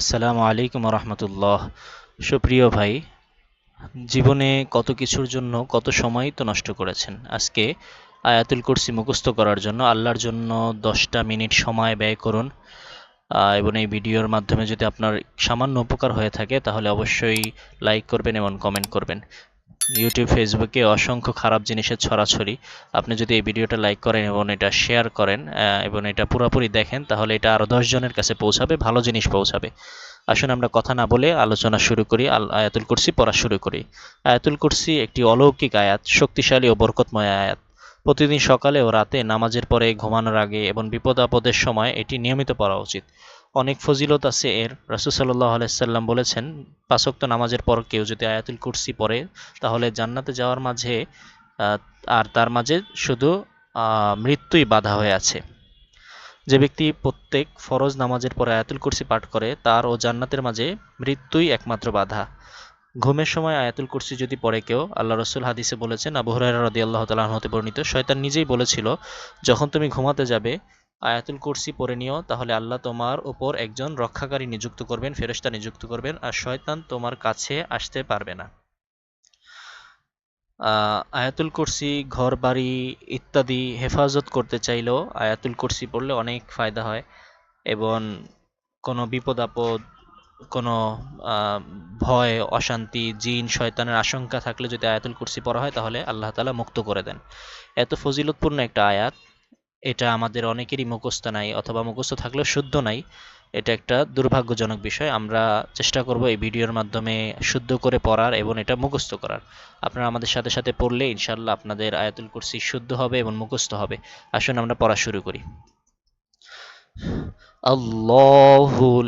আসসালামু আলাইকুম রহমতুল্লাহ সুপ্রিয় ভাই, জীবনে কত কিছুর জন্য কত সময় তো নষ্ট করেছেন। আজকে আয়াতুল কুরসি মুখস্থ করার জন্য আল্লাহর জন্য দশটা মিনিট সময় ব্যয় করুন। এবং এই ভিডিওর মাধ্যমে যদি আপনার সামান্য উপকার হয়ে থাকে, তাহলে অবশ্যই লাইক করবেন এবং কমেন্ট করবেন। ইউটিউব ফেসবুকে অসংখ্য খারাপ জিনিসের ছড়াছড়ি। আপনি যদি এই ভিডিওটা লাইক করেন এবং এটা শেয়ার করেন এবং এটা পুরোপুরি দেখেন, তাহলে এটা আরও দশজনের কাছে পৌঁছাবে, ভালো জিনিস পৌঁছাবে। আসুন আমরা কথা না বলে আলোচনা শুরু করি, আল আয়াতুল কুরসি পড়া শুরু করি। আয়াতুল কুরসি একটি অলৌকিক আয়াত, শক্তিশালী ও বরকতময় আয়াত। প্রতিদিন সকালে ও রাতে নামাজের পরে ঘুমানোর আগে এবং বিপদ আপদের সময় এটি নিয়মিত পড়া উচিত। অনেক ফজিলত আছে এর। রাসুল সাল্লাহ আলাইসাল্লাম বলেছেন পাঁচক্ত নামাজের পর কেউ যদি আয়াতুল কুরসি পড়ে, তাহলে জান্নাতে যাওয়ার মাঝে আর তার মাঝে শুধু মৃত্যুই বাধা হয়ে আছে। যে ব্যক্তি প্রত্যেক ফরজ নামাজের পরে আয়াতুল কুরসি পাঠ করে, তার ও জান্নাতের মাঝে মৃত্যুই একমাত্র বাধা। ঘুমের সময় আয়াতুল কুরসি যদি পড়ে কেউ, আল্লাহ রসুল হাদিসে বলেছেন, আবু হুরায়রা রাদিয়াল্লাহু তাআলা হতে বর্ণিত, শয়তান নিজেই বলেছিল, যখন তুমি ঘুমাতে যাবে আয়াতুল কুরসি পড়ে নিও, তাহলে আল্লাহ তোমার উপর একজন রক্ষাকারী নিযুক্ত করবেন, ফেরেশতা নিযুক্ত করবেন, আর শয়তান তোমার কাছে আসতে পারবে না। আয়াতুল কুরসি ঘর বাড়ি ইত্যাদি হেফাজত করতে চাইলেও আয়াতুল কুরসি পড়লে অনেক ফায়দা হয় এবং কোনো বিপদ আপদ, কোনো ভয়, অশান্তি, জিন, শয়তানের আশঙ্কা থাকলে যদি আয়াতুল কুরসি পড়া হয়, তাহলে আল্লাহ তালা মুক্ত করে দেন। এত ফজিলতপূর্ণ একটা আয়াত। এটা আমাদের অনেকেরই মুখস্থ নাই অথবা মুখস্থ থাকলেও শুদ্ধ নাই। এটা একটা দুর্ভাগ্যজনক বিষয়। আমরা চেষ্টা করব এই ভিডিওর মাধ্যমে শুদ্ধ করে পড়ার এবং এটা মুখস্থ করার। আপনারা আমাদের সাথে সাথে পড়লে ইনশাল্লাহ আপনাদের আয়াতুল কুরসি শুদ্ধ হবে এবং মুখস্থ হবে। আসুন আমরা পড়া শুরু করি। আল্লাহু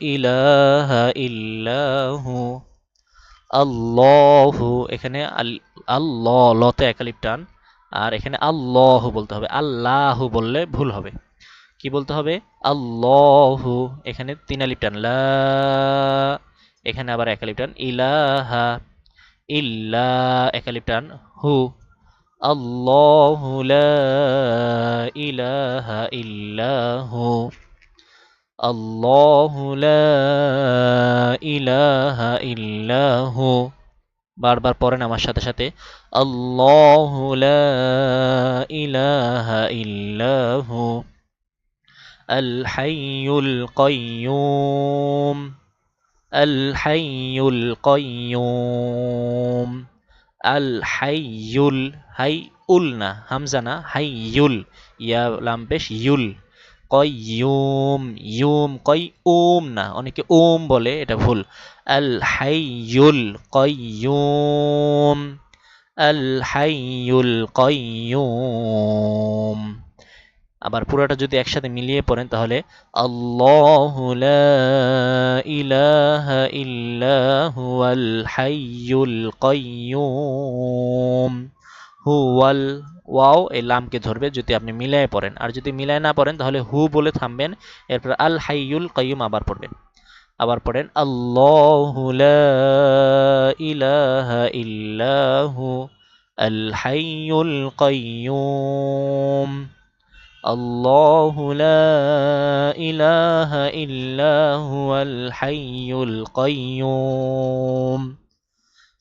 ইলাহা ইল্লাহু। আল্লাহু, এখানে আল- আল্লাহ, লতে একালিপ টান। আর এখানে আল্লাহ বলতে হবে। আল্লাহু বললে ভুল হবে। কি বলতে হবে? আল্লাহু। এখানে তিন আলিপ টান। এখানে আবার একালিপ টান। ইলাহা। ইল্লা। একালিপ টান। হু। আল্লাহু ইলাহা ইল্লাহু। আল্লাহু ইলাহা ইল্লাহু। বারবার পড়েন আমার সাথে সাথে, আল্লাহু লা ইলাহা ইল্লাহু আল হাইয়ুল কাইয়্যুম আল হাইয়ুল হাই উল না, হামজা না, হাইয়ুল, ইয়া লাম ইউল কয়ুম ইউম কই উম না, অনেকে ওম বলে, এটা ভুল। আল হাইয়ুল কয়ুম আল হাইয়ুল কয়ুম আবার পুরোটা যদি একসাথে মিলিয়ে পড়েন তাহলে, আল্লাহু লা ইলাহা ইল্লা হুয়াল হাইয়ুল কাইয়্যুম হুয়াল ওয়াও এই লামকে ধরবে যদি আপনি মিলায় পড়েন আর যদি মিলায় না পড়েন তাহলে হু বলে থামবেন এরপর আল হাইয়ুল কাইয়ুম আবার পড়বেন আবার পড়েন আল্লাহু লা ইলাহা ইল্লাহু আল হাইয়ুল কাইয়্যুম الله لا إله إلا هو الحي القيوم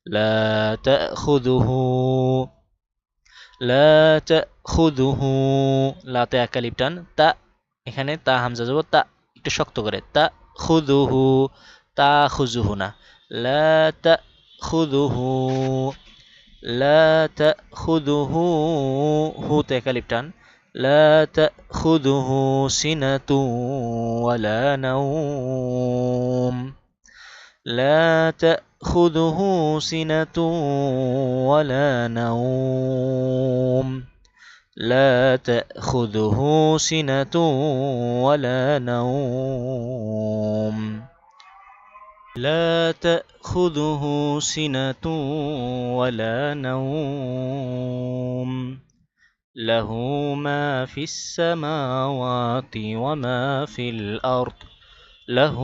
لا تأخذه لا تأخذه لا তে একালিপ টান তা এখানে তা হামজা যাব তা একটু শক্ত করে তা খুদুহু তা খুজুহু না লা তা খুদুহু লা তা খুদুহু হু তে একালিপ টান لا تأخذه سنة ولا نوم لا تأخذه سنة ولا نوم. لا تأخذه سنة ولا نوم. لا تأخذه سنة ولا نوم. له ما في السماوات وما في الأرض. له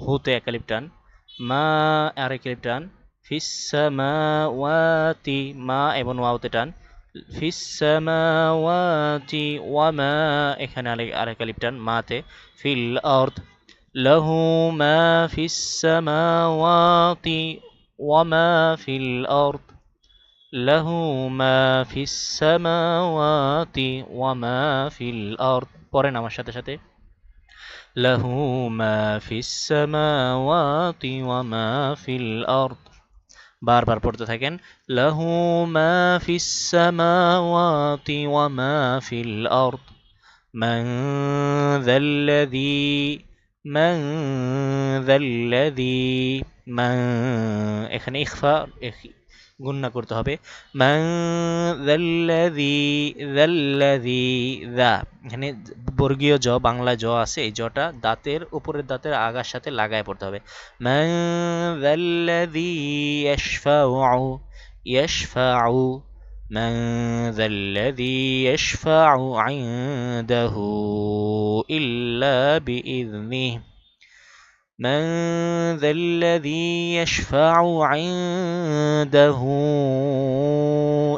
هو تأكلبتان মা আর এক ক্লিপ টান। ফিসামাওয়াতি মা এবং ওয়াওতে টান। ফিসামাওয়াতি ওয়া মা এখানে আরেক ক্লিপ টান, মাতে। ফিল আরদ লাহু মা ফিসামাওয়াতি ওয়া মা ফিল আরদ লহু মা ফিসামাওয়াতি ওয়া মা ফিল আরদ পড়েন আমার সাথে সাথে। له ما في السماوات وما في الأرض বারবার পড়তে থাকেন লাহু মা ফিস সামাওয়াতি ওয়া মা ফিল আরদ মান যাল্লাযী মান যাল্লাযী মান এখানে ইখফা গুন্না করতে হবে দা এখানে বর্গীয় জ বাংলা জ আছে এই জটা দাঁতের উপরের দাঁতের আগার সাথে লাগায় পড়তে হবে من ذا الذي يشفع عنده إلا بإذنه من ذا الذي يشفع عنده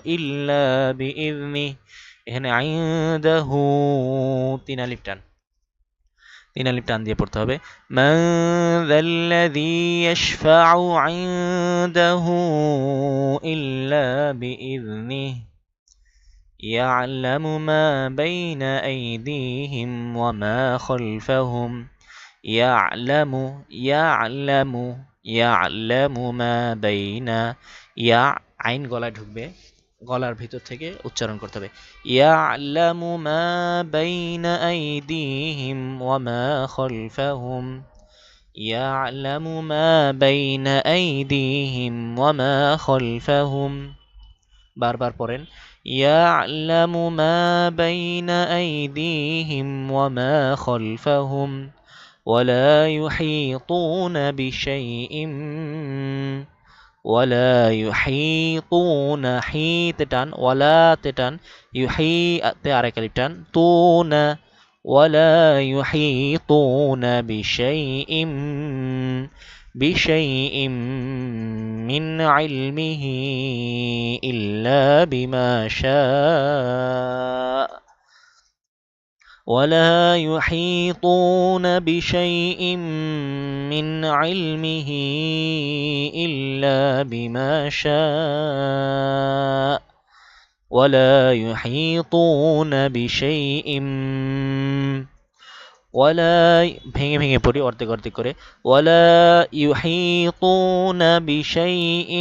إلا بإذنه এখানে عنده তিন আলিফ টান তিন আলিফ টান দিয়ে পড়তে হবে من ذا الذي يشفع عنده إلا بإذنه يعلم ما بين أيديهم وما خلفهم ইয়ালামু ইয়ালামু ইয়ালামু মা বাইনা ইয়া আইন গলায় ঢুকবে, গলার ভিতর থেকে উচ্চারণ করতে হবে। ইয়ালামু মা বাইনা আইদিহিম ওয়া মা মা বাইনা আইদিহিম ওয়া মা খালফাহুম বারবার পড়েন। মা বাইনা আইদিহিম ওয়া মা খালফাহুম ولا يحيطون بشيء ولا يحيطون حيتتان ولا تتان يحي تاركالتان طون ولا يحيطون بشيء بشيء من علمه إلا بما شاء. ولا يحيطون بشيء من علمه إلا بما شاء ولا يحيطون بشيء ولا ভেঙে ভেঙে পড়ি অর্ধেক অর্ধেক করে ولا يحيطون بشيء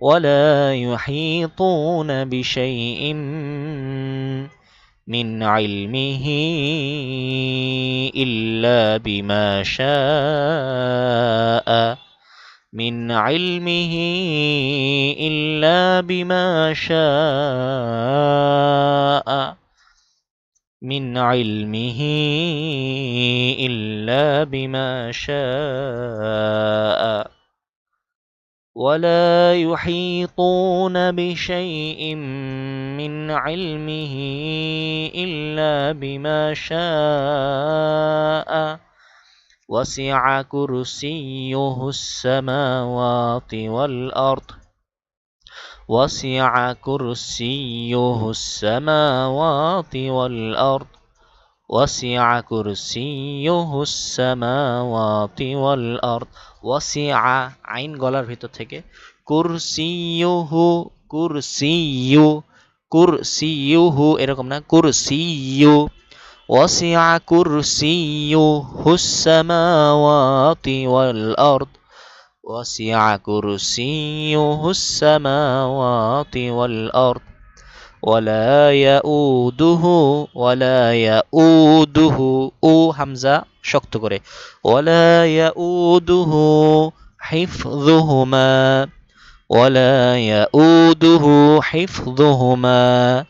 ولا يحيطون بشيء من علمه إلا بما شاء من علمه إلا بما شاء من علمه إلا بما شاء ولا يحيطون بشيء من علمه إلا بما شاء وسع كرسيه السماوات والأرض وسع كرسيه السماوات والأرض وسع كرسيه السماوات والأرض ওয়াসিআ আইন গলার ভিতর থেকে কুরসিয়ুহু কুরসিয়ু কুরসিয়ুহু এরকম না কুরসিয়ু ওয়াসিআ কুরসিয়ুহু সামাওয়াতি ওয়াল আরদ ওয়াসিআ কুরসিয়ুহু সামাওয়াতি ওয়াল আরদ ولا يؤوده ولا يؤوده ও হামজা শক্ত করে ولا يؤوده حفظهما ولا يؤوده حفظهما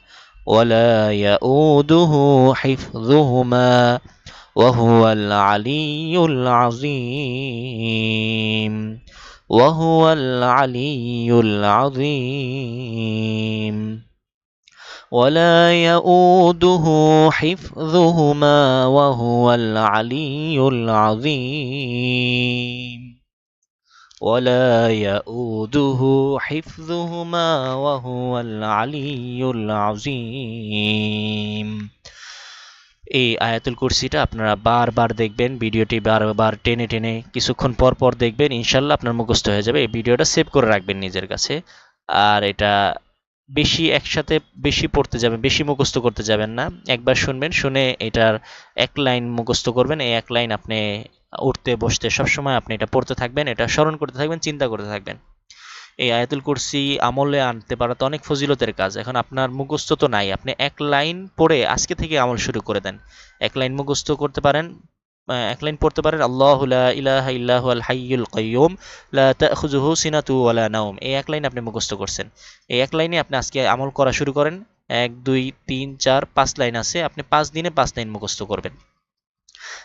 ولا يؤوده حفظهما وهو العلي العظيم وهو العلي العظيم ولا يؤوده حفظهما وهو العلي العظيم ولا يؤوده حفظهما وهو العلي العظيم এই আয়াতুল কুরসিটা আপনারা বারবার দেখবেন ভিডিওটি বারবার টেনে টেনে কিছুক্ষণ পর পর দেখবেন ইনশাল্লাহ আপনার মুখস্থ হয়ে যাবে এই ভিডিওটা সেভ করে রাখবেন নিজের কাছে আর এটা বেশি একসাথে বেশি পড়তে যাবেন বেশি মুখস্থ করতে যাবেন না একবার শুনবেন শুনে এটার এক লাইন মুখস্থ করবেন এই এক লাইন আপনি উঠতে, বসতে, সবসময় আপনি এটা পড়তে থাকবেন, এটা স্মরণ করতে থাকবেন, চিন্তা করতে থাকবেন। এই আয়াতুল কুরসি আমলে আনতে পারা তো অনেক ফজিলতের কাজ। এখন আপনার মুখস্থ তো নাই, আপনি এক লাইন পড়ে আজকে থেকে আমল শুরু করে দেন। এক লাইন মুখস্থ করতে পারেন এক লাইন পড়তে পারেন, আল্লাহ ইলাহা ইল্লাহু আল হাইয়ুল কাইয়ুম, লা তাখুযুহু সিনাতু ওয়ালা নাওম। এই এক লাইন আপনি মুখস্থ করছেন। এই এক লাইনে আপনি আজকে আমল করা শুরু করেন। এক, দুই, তিন, চার, পাঁচ লাইন আছে, আপনি পাঁচ দিনে পাঁচ লাইন মুখস্থ করবেন।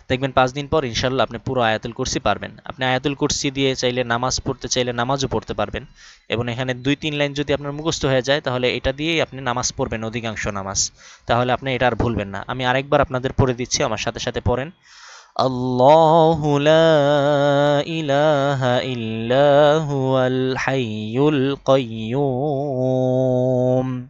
দেখবেন পাঁচ দিন পর ইনশাল্লাহ আপনি পুরো আয়াতুল কুরসি পারবেন। আপনি আয়াতুল কুরসি দিয়ে চাইলে নামাজ পড়তে চাইলে নামাজও পড়তে পারবেন। এবং এখানে দুই, তিন লাইন যদি আপনার মুখস্থ হয়ে যায়, তাহলে এটা দিয়েই আপনি নামাজ পড়বেন, অধিকাংশ নামাজ। তাহলে আপনি এটা আর ভুলবেন না। আমি আরেকবার আপনাদের পড়ে দিচ্ছি, আমার সাথে সাথে পড়েন। আল্লাহু লা ইলাহা ইল্লা হুয়াল হাইয়ুল কাইয়্যুম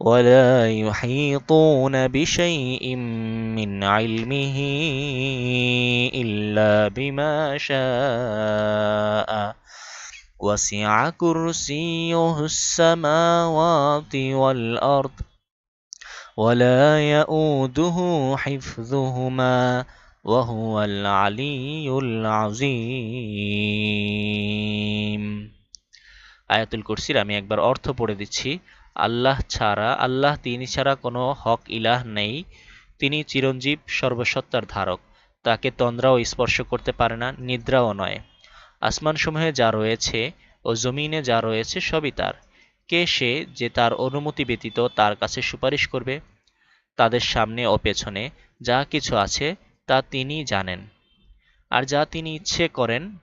ولا يحيطون بشيء من علمه إلا بما شاء وسع كرسيه السماوات والأرض ولا يؤوده حفظهما وهو العلي العظيم আয়াতুল কুরসির আমি একবার অর্থ পড়ে দিচ্ছি আল্লাহ ছাড়া, আল্লাহ তিনি ছাড়া কোনো হক ইলাহ নেই। তিনি চিরঞ্জীব, সর্বসত্তার ধারক। তাকে তন্দ্রাও স্পর্শ করতে পারে না, নিদ্রাও নয়। আসমানসমূহে যা রয়েছে ও জমিনে যা রয়েছে সবই তার। কে সে যে তার অনুমতি ব্যতীত তার কাছে সুপারিশ করবে? তাদের সামনে ও পেছনে যা কিছু আছে তা তিনি জানেন। আর যা তিনি ইচ্ছে করেন,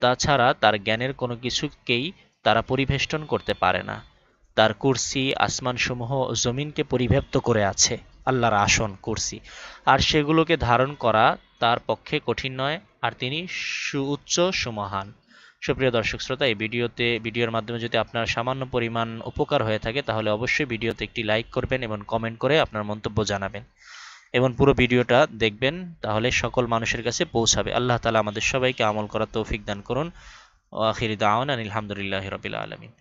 তাছাড়া তার জ্ঞানের কোনো কিছুকেই তারা পরিবেষ্টন করতে পারে না। তার কুরসি, আসমানসমূহ জমিনকে পরিব্যাপ্ত করে আছে, আল্লাহর আসন, কুরসি। আর সেগুলোকে ধারণ করা তার পক্ষে কঠিন নয়, আর তিনি সুউচ্চ সুমহান। সুপ্রিয় দর্শক শ্রোতা, এই ভিডিওতে, ভিডিওর মাধ্যমে যদি আপনার সামান্য পরিমাণ উপকার হয়ে থাকে, তাহলে অবশ্যই ভিডিওতে একটি লাইক করবেন এবং কমেন্ট করে আপনার মন্তব্য জানাবেন। এবং পুরো ভিডিওটা দেখবেন, তাহলে সকল মানুষের কাছে পৌঁছাবে। আল্লাহ তালা আমাদের সবাইকে আমল করার তৌফিক দান করুন। ও আখির দাওয়ান আলহামদুলিল্লাহ রবিল আলমিন।